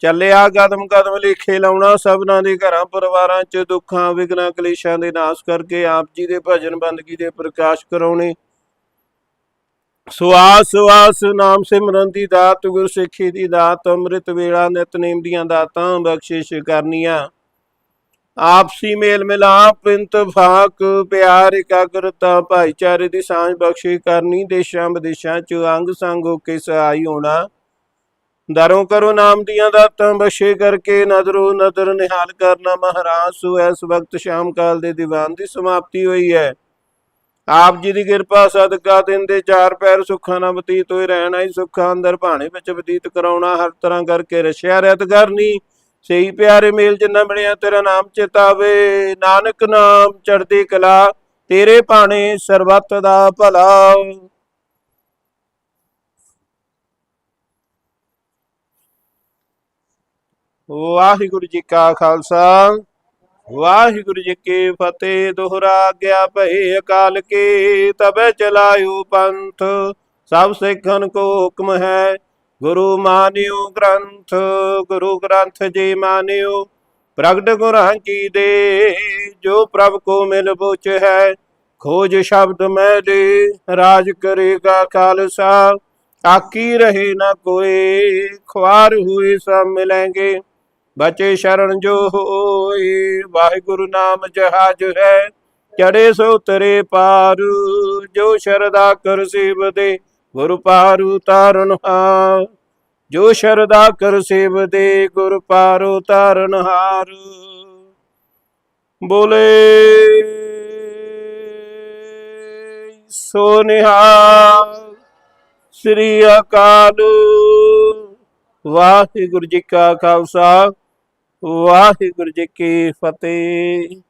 ਚੱਲਿਆ ਕਦਮ ਕਦਮ ਲੇਖੇ ਲਾਉਣਾ, ਸਭਨਾਂ ਦੇ ਘਰਾਂ, ਪਰਿਵਾਰਾਂ 'ਚ ਦੁੱਖਾਂ ਵਿਗਨਾਂ ਕਲੇਸ਼ਾਂ ਦੇ ਨਾਸ਼ ਕਰਕੇ ਆਪ ਜੀ ਦੇ ਭਜਨ ਬੰਦਗੀ ਦੇ ਪ੍ਰਕਾਸ਼ ਕਰਾਉਣੇ। ਸੁਆਸ ਸਵਾਸ ਨਾਮ ਸਿਮਰਨ ਦੀ ਦਾਤ, ਗੁਰਸਿੱਖੀ ਦੀ ਦਾਤ, ਅੰਮ੍ਰਿਤ ਵੇਲਾ, ਨਿਤਨੇਮ ਦੀਆਂ ਦਾਤਾਂ, ਬਖਸ਼ਿਸ਼ ਕਰਨੀਆਂ। ਆਪਸੀ ਮੇਲ ਮਿਲਾਪ ਇੰਤਫਾਕ ਪਿਆਰ, ਇਕਾਗਰਤਾ, ਭਾਈਚਾਰੇ ਦੀ ਸਾਂਝ ਬਖਸ਼ੀ ਕਰਨੀ, ਦੇਸ਼ਾਂ ਵਿਦੇਸ਼ਾਂ ਚ ਅੰਗ ਸੰਗ ਹੋ ਕੇ ਸਹਾਈ ਹੋਣਾ। ਦਰੋਂ ਕਰੋ ਨਾਮ ਦੀਆਂ ਦਾਤਾਂ, ਬਖਸ਼ੇ ਕਰਕੇ ਨਦਰੋ ਨਦਰ ਨਿਹਾਲ ਕਰਨਾ ਮਹਾਰਾਜ ਸੋ ਇਸ ਵਕਤ ਸ਼ਾਮ ਕਾਲ ਦੇ ਦੀਵਾਨ ਦੀ ਸਮਾਪਤੀ ਹੋਈ ਹੈ। ਆਪ ਜੀ ਦੀ ਕਿਰਪਾ ਸਦਕਾ ਦਿਨ ਦੇ ਚਾਰ ਪੈਰ ਸੁੱਖਾਂ ਨਾਲ ਬਤੀਤ ਹੋਏ ਰਹਿਣਾ ਹੀ ਸੁੱਖਾਂ ਅੰਦਰ ਭਾਣੇ ਵਿੱਚ ਬਤੀਤ ਕਰਾਉਣਾ, ਹਰ ਤਰ੍ਹਾਂ ਕਰਕੇ ਰਸ਼ਿਆ ਰਹਿਤ ਕਰਨੀ। ਸਹੀ ਪਿਆਰੇ ਮੇਲ ਜਿੰਨਾ ਬਣਿਆ ਤੇਰਾ ਨਾਮ ਚਿਤਾਵੇ, ਨਾਨਕ ਨਾਮ ਚੜਦੀ ਕਲਾ, ਤੇਰੇ ਭਾਣੇ ਸਰਬੱਤ ਦਾ ਭਲਾ। ਵਾਹਿਗੁਰੂ ਜੀ ਕਾ ਖਾਲਸਾ, ਵਾਹਿਗੁਰੂ ਜੀ ਕੀ ਫਤਿਹ, ਦੁਹਰਾ ਗਿਆ ਭਏ ਅਕਾਲ ਕੇ ਤਬੇ ਚਲਾਇਓ ਪੰਥ, ਸਭ ਸਿੱਖਨ ਕੋ ਹੁਕਮ ਹੈ। ਗੁਰੂ ਮਾਨਿਓ ਗ੍ਰੰਥ, ਗੁਰੂ ਗ੍ਰੰਥ ਜੀ ਮਾਨਿਓ, ਪ੍ਰਗਟ ਗੁਰਾਂ ਕੀ ਦੇ, ਜੋ ਪ੍ਰਭ ਕੋ ਮਿਲ ਬੁਚ ਹੈ, ਖੋਜ ਸ਼ਬਦ ਮੈਂ ਦੇ, ਰਾਜ ਕਰੇਗਾ ਖਾਲਸਾ, ਆਕੀ ਰਹੇ ਨਾ ਕੋਈ ਖਵਾਰ ਹੋਏ ਸਭ ਮਿਲेंगे ਬਚੇ ਸ਼ਰਨ ਜੋ ਹੋਏ, ਵਾਹਿਗੁਰੂ ਨਾਮ ਜਹਾਜ ਹੈ ਚੜੇ ਸੋ ਤਰੇ ਪਾਰ, ਜੋ ਸ਼ਰਦਾ ਕਰ ਸੇਵ ਦੇ ਗੁਰ ਪਾਰ ਉਤਾਰਨ ਹਾਰ, ਜੋ ਸ਼ਰਦਾ ਕਰ ਸੇਵ ਗੁਰ ਪਾਰ ਉਤਾਰਨ ਹਾਰ। ਬੋਲੇ, ਸੋ ਸ੍ਰੀ ਅਕਾਲ। ਵਾਹਿਗੁਰੂ ਜੀ ਕਾ ਖਾਲਸਾ, ਵਾਹਿਗੁਰੂ ਜੀ ਕੀ ਫਤਿਹ।